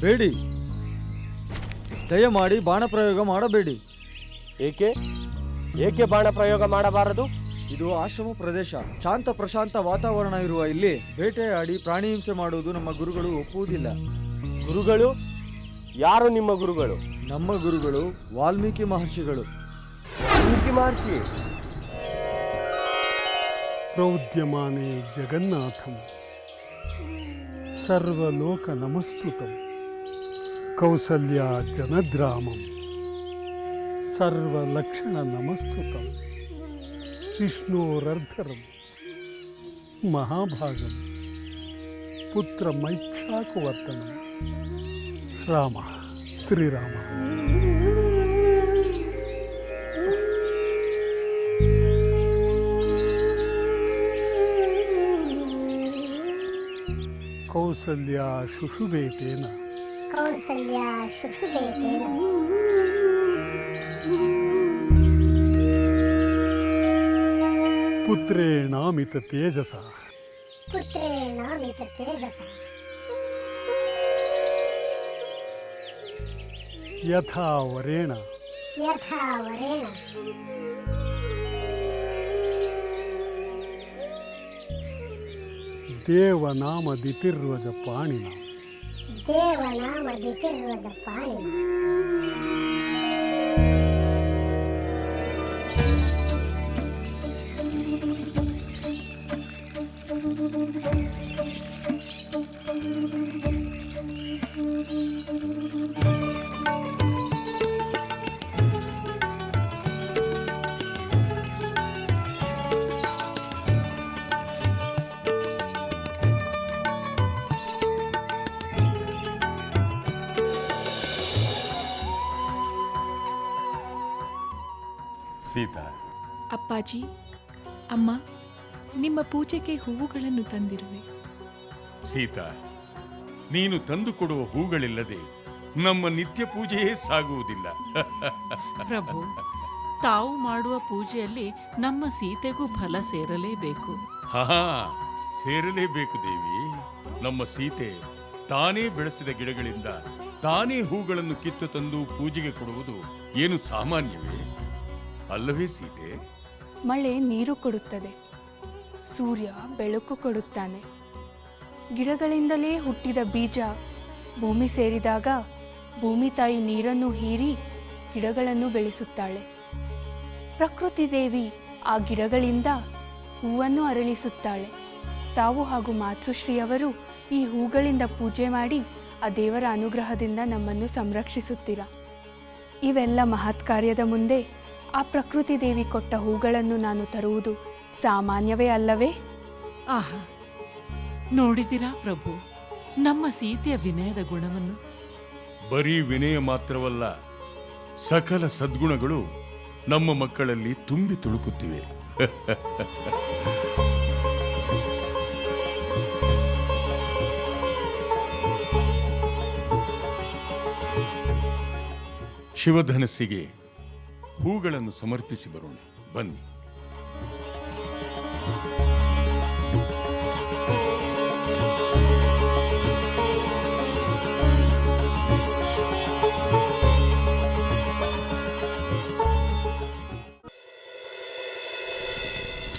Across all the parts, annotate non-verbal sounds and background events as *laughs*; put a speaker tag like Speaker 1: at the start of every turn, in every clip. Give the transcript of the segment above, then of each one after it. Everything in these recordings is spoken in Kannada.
Speaker 1: ಬೇಡಿ. ದಯಮಾಡಿ ಬಾಣ ಪ್ರಯೋಗ ಮಾಡಬೇಡಿ.
Speaker 2: ಏಕೆ? ಏಕೆ ಬಾಣ ಪ್ರಯೋಗ ಮಾಡಬಾರದು?
Speaker 1: ಇದು ಆಶ್ರಮ ಪ್ರದೇಶ. ಶಾಂತ ಪ್ರಶಾಂತ ವಾತಾವರಣ ಇರುವ ಇಲ್ಲಿ ಬೇಟೆಯಾಡಿ ಪ್ರಾಣಿ ಹಿಂಸೆ ಮಾಡುವುದು ನಮ್ಮ ಗುರುಗಳು ಒಪ್ಪುವುದಿಲ್ಲ.
Speaker 2: ಗುರುಗಳು? ಯಾರು ನಿಮ್ಮ ಗುರುಗಳು?
Speaker 1: ನಮ್ಮ ಗುರುಗಳು ವಾಲ್ಮೀಕಿ ಮಹರ್ಷಿಗಳು.
Speaker 2: ವಾಲ್ಮೀಕಿ ಮಹರ್ಷಿ?
Speaker 3: ಪ್ರೌದ್ಯಮಾನೇ ಜಗನ್ನಾಥಂ. ಸರ್ವಲೋಕನಮಸ್ತುತಂ ಕೌಸಲ್ಯ ಜನಗ್ರಾಮಂ ಸರ್ವಲಕ್ಷಣ ನಮಸ್ತುತಂ. ವಿಷ್ಣೋರರ್ಧರಂ ಮಹಾಭಾಗಂ. ಪುತ್ರ ಮೈಕ್ಷಾಕುವರ್ತನ. ರಾಮ ಶ್ರೀರಾಮ. ಕೌಸಲ್ಯ ಶುಶುಬೇತೇನ
Speaker 4: ಕೌಸಲ್ಯ ಶುಶುಬೇತೇನ
Speaker 3: ಪುತ್ರೇಣಾಮಿತ ತೇಜಸ.
Speaker 4: ಪುತ್ರೇಣಾಮಿತ ತೇಜಸ.
Speaker 3: ಯಥಾ ವರೇಣ.
Speaker 4: ಯಥಾ ವರೇಣ.
Speaker 3: ದೇವನಾಮದಿತಿರ್ವಜ ಪಾಣಿನ.
Speaker 4: ದೇವನಾಮದಿತಿರ್ವದ ಪಾಣಿನ
Speaker 5: ಸೀತಾ.
Speaker 6: ಅಪ್ಪಾಜಿ ಅಮ್ಮ ನಿಮ್ಮ ಪೂಜೆಗೆ ಹೂವುಗಳನ್ನು ತಂದಿರುವೆ.
Speaker 5: ಸೀತಾ ನೀನು ತಂದುಕೊಡುವ ಹೂಗಳಿಲ್ಲದೆ ನಮ್ಮ ನಿತ್ಯ ಪೂಜೆಯೇ ಸಾಗುವುದಿಲ್ಲ.
Speaker 7: ಪ್ರಭು ತಾವು ಮಾಡುವ ಪೂಜೆಯಲ್ಲಿ ನಮ್ಮ ಸೀತೆಗೂ ಫಲ ಸೇರಲೇಬೇಕು.
Speaker 5: ಹಾ ಸೇರಲೇಬೇಕು ದೇವಿ. ನಮ್ಮ ಸೀತೆ ತಾನೇ ಬೆಳೆಸಿದ ಗಿಡಗಳಿಂದ ತಾನೇ ಹೂಗಳನ್ನು ಕಿತ್ತು ತಂದು ಪೂಜೆಗೆ ಕೊಡುವುದು ಏನು ಸಾಮಾನ್ಯವೇ? ಅಲ್ಲವೇ ಸೀತೆ?
Speaker 8: ಮಳೆ ನೀರು ಕೊಡುತ್ತದೆ. ಸೂರ್ಯ ಬೆಳಕು ಕೊಡುತ್ತಾನೆ. ಗಿಡಗಳಿಂದಲೇ ಹುಟ್ಟಿದ ಬೀಜ ಭೂಮಿ ಸೇರಿದಾಗ ಭೂಮಿ ತಾಯಿ ನೀರನ್ನು ಹೀರಿ ಗಿಡಗಳನ್ನು ಬೆಳೆಸುತ್ತಾಳೆ. ಪ್ರಕೃತಿ ದೇವಿ ಆ ಗಿಡಗಳಿಂದ ಹೂವನ್ನು ಅರಳಿಸುತ್ತಾಳೆ. ತಾವು ಹಾಗೂ ಮಾತೃಶ್ರೀಯವರು ಈ ಹೂಗಳಿಂದ ಪೂಜೆ ಮಾಡಿ ಆ ದೇವರ ಅನುಗ್ರಹದಿಂದ ನಮ್ಮನ್ನು ಸಂರಕ್ಷಿಸುತ್ತೀರ? ಇವೆಲ್ಲ ಮಹತ್ಕಾರ್ಯದ ಮುಂದೆ ಆ ಪ್ರಕೃತಿ ದೇವಿ ಕೊಟ್ಟ ಹೂಗಳನ್ನು ನಾನು ತರುವುದು ಸಾಮಾನ್ಯವೇ ಅಲ್ಲವೇ?
Speaker 7: ಆಹಾ ನೋಡಿದಿರಾ ಪ್ರಭು ನಮ್ಮ ಸೀತೆಯ ವಿನಯದ ಗುಣವನ್ನು?
Speaker 5: ಬರೀ ವಿನಯ ಮಾತ್ರವಲ್ಲ ಸಕಲ ಸದ್ಗುಣಗಳು ನಮ್ಮ ಮಕ್ಕಳಲ್ಲಿ ತುಂಬಿ ತುಳುಕುತ್ತಿವೆ. ಶಿವಧನಸ್ಸಿಗೆ ಹೂಗಳನ್ನು ಸಮರ್ಪಿಸಿ ಬರೋಣ. ಬನ್ನಿ.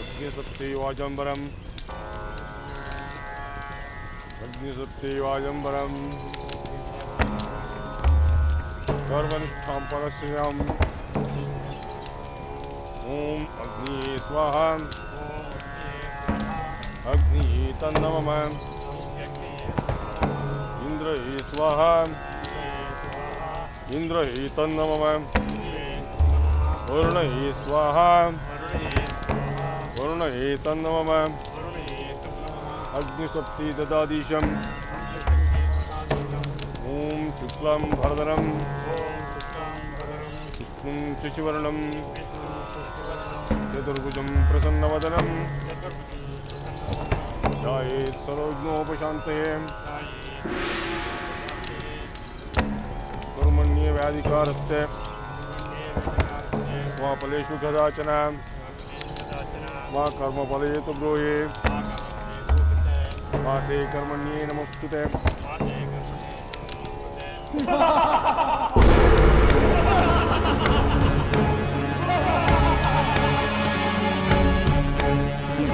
Speaker 9: ಅಗ್ನಿಸಪ್ತಿವಾಜಂಬರಂ ಅಗ್ನಿಸಪ್ತಿವಾಜಂಬರಂ ಸರ್ವನಿಷ್ಠಾಂ ಪರಶ್ರಿಯಂ. ॐ अग्निये स्वाहा अग्निये तन्नमः इन्द्रये स्वाहा इन्द्रये तन्नमः वरुणये स्वाहा वरुण एतन्नमः अग्निसप्ति ददादीशम् ॐ शुक्लं भरदरं विष्णुं शशिवर्णं प्रसन्न प्रसन्नवदनं। दाये सर्वज्ञोपशान्तये कर्मण्ये व्याधिकारस्ते। मा कदाचन। मा कर्मफले तु ब्रूहि। मा कर्मण्ये नमस्तु Ha *laughs* ha
Speaker 10: ha ha ha!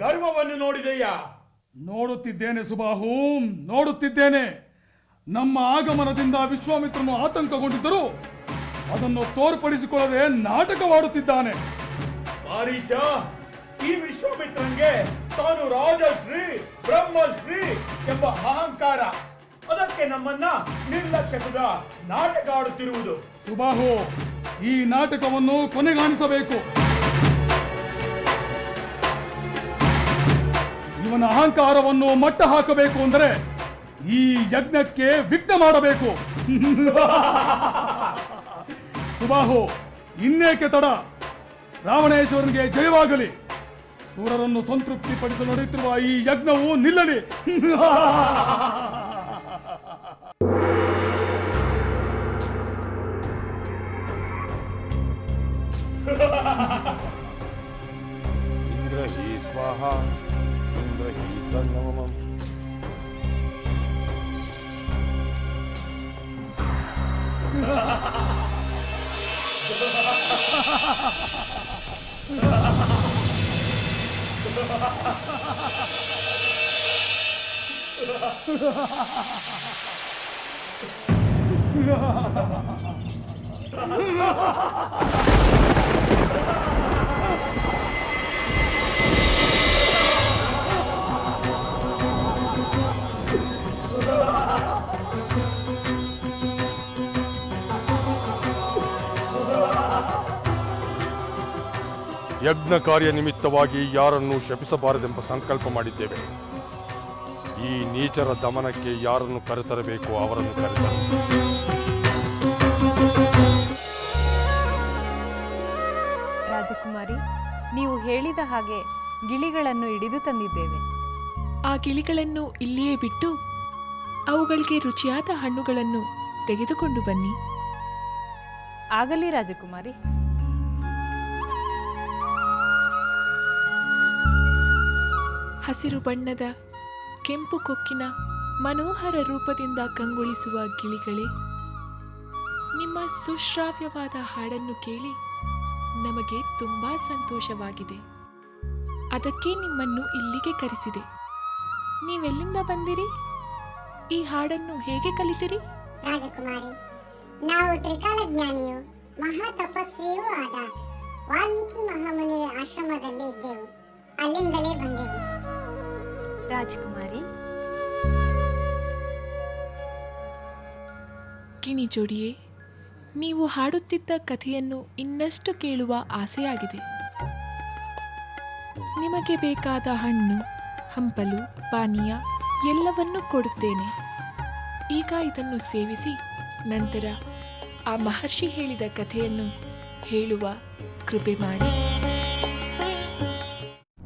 Speaker 10: ಗರ್ವವನ್ನು ನೋಡಿದೆಯಾ?
Speaker 11: ನೋಡುತ್ತಿದ್ದೇನೆ ಸುಬಾಹು ನೋಡುತ್ತಿದ್ದೇನೆ. ನಮ್ಮ ಆಗಮನದಿಂದ ವಿಶ್ವಾಮಿತ್ರನು ಆತಂಕಗೊಂಡಿದ್ದರು ಅದನ್ನು ತೋರ್ಪಡಿಸಿಕೊಳ್ಳದೆ ನಾಟಕವಾಡುತ್ತಿದ್ದಾನೆ.
Speaker 10: ಮಾರೀಚ ಈ ವಿಶ್ವಾಮಿತ್ರನಿಗೆ ತಾನು ರಾಜಶ್ರೀ ಬ್ರಹ್ಮಶ್ರೀ ಎಂಬ ಅಹಂಕಾರ. ಅದಕ್ಕೆ ನಮ್ಮನ್ನ ನಿರ್ಲಕ್ಷ್ಯದ ನಾಟಕ ಆಡುತ್ತಿರುವುದು.
Speaker 11: ಸುಬಾಹು ಈ ನಾಟಕವನ್ನು ಕೊನೆಗಾಣಿಸಬೇಕು. ಇವನ ಅಹಂಕಾರವನ್ನು ಮಟ್ಟ ಹಾಕಬೇಕು ಅಂದರೆ ಈ ಯಜ್ಞಕ್ಕೆ ವಿಘ್ನ ಮಾಡಬೇಕು. *laughs* ಸುಬಾಹು, ಇನ್ನೇಕೆ ತಡ? ರಾವಣೇಶ್ವರನಿಗೆ ಜಯವಾಗಲಿ. ಸೂರರನ್ನು ಸಂತೃಪ್ತಿಪಡಿಸಲು ನಡೆಯುತ್ತಿರುವ ಈ ಯಜ್ಞವು ನಿಲ್ಲಲಿ.
Speaker 9: Indra *laughs* Ha ha ha ha! ಯಜ್ಞ ಕಾರ್ಯ ನಿಮಿತ್ತವಾಗಿ ಯಾರನ್ನು ಶಪಿಸಬಾರದೆಂಬ ಸಂಕಲ್ಪ ಮಾಡಿದ್ದೇವೆ. ಈ ನೀಚರ ದಮನಕ್ಕೆ ಯಾರನ್ನು ಕರೆತರಬೇಕು ಅವರನ್ನು ಕರೆತರು.
Speaker 12: ರಾಜಕುಮಾರಿ ನೀವು ಹೇಳಿದ ಹಾಗೆ ಗಿಳಿಗಳನ್ನು ಹಿಡಿದು ತಂದಿದ್ದೇವೆ.
Speaker 6: ಆ ಗಿಳಿಗಳನ್ನು ಇಲ್ಲಿಯೇ ಬಿಟ್ಟು ಅವುಗಳಿಗೆ ರುಚಿಯಾದ ಹಣ್ಣುಗಳನ್ನು ತೆಗೆದುಕೊಂಡು ಬನ್ನಿ.
Speaker 12: ಆಗಲಿ ರಾಜಕುಮಾರಿ.
Speaker 6: ಹಸಿರು ಬಣ್ಣದ, ಕೆಂಪು ಕೊಕ್ಕಿನ ಮನೋಹರ ರೂಪದಿಂದ ಕಂಗೊಳಿಸುವ ಗಿಳಿಗಳೇ, ನಿಮ್ಮ ಸುಶ್ರಾವ್ಯವಾದ ಹಾಡನ್ನು ಕೇಳಿ ನಮಗೆ ತುಂಬಾ ಸಂತೋಷವಾಗಿದೆ. ಅದಕ್ಕೆ ನಿಮ್ಮನ್ನು ಇಲ್ಲಿಗೆ ಕರೆಸಿದೆ. ನೀವೆಲ್ಲಿಂದ ಬಂದಿರಿ? ಈ ಹಾಡನ್ನು ಹೇಗೆ ಕಲಿತಿರಿ?
Speaker 4: ರಾಜಕುಮಾರಿ, ನಾವು ಮಹಾ ತಪಸ್ವಿಯೂ ಆದ ವಾಲ್ಮೀಕಿ ಮಹಾಮುನಿಯ ಆಶ್ರಮದಲ್ಲಿ ಇದ್ದೆವು. ಅಲ್ಲಿಂದಲೇ ಬಂದೆವು.
Speaker 12: ರಾಜಕುಮಾರಿ.
Speaker 6: ಕಿಣಿ ಜೋಡಿಯೇ, ನೀವು ಹಾಡುತ್ತಿದ್ದ ಕಥೆಯನ್ನು ಇನ್ನಷ್ಟು ಕೇಳುವ ಆಸೆಯಾಗಿದೆ. ನಿಮಗೆ ಬೇಕಾದ ಹಣ್ಣು, ಹಂಪಲು, ಪಾನೀಯ ಎಲ್ಲವನ್ನೂ ಕೊಡುತ್ತೇನೆ. ಈಗ ಇದನ್ನು ಸೇವಿಸಿ, ನಂತರ ಆ ಮಹರ್ಷಿ ಹೇಳಿದ ಕಥೆಯನ್ನು ಹೇಳುವ ಕೃಪೆ ಮಾಡಿ.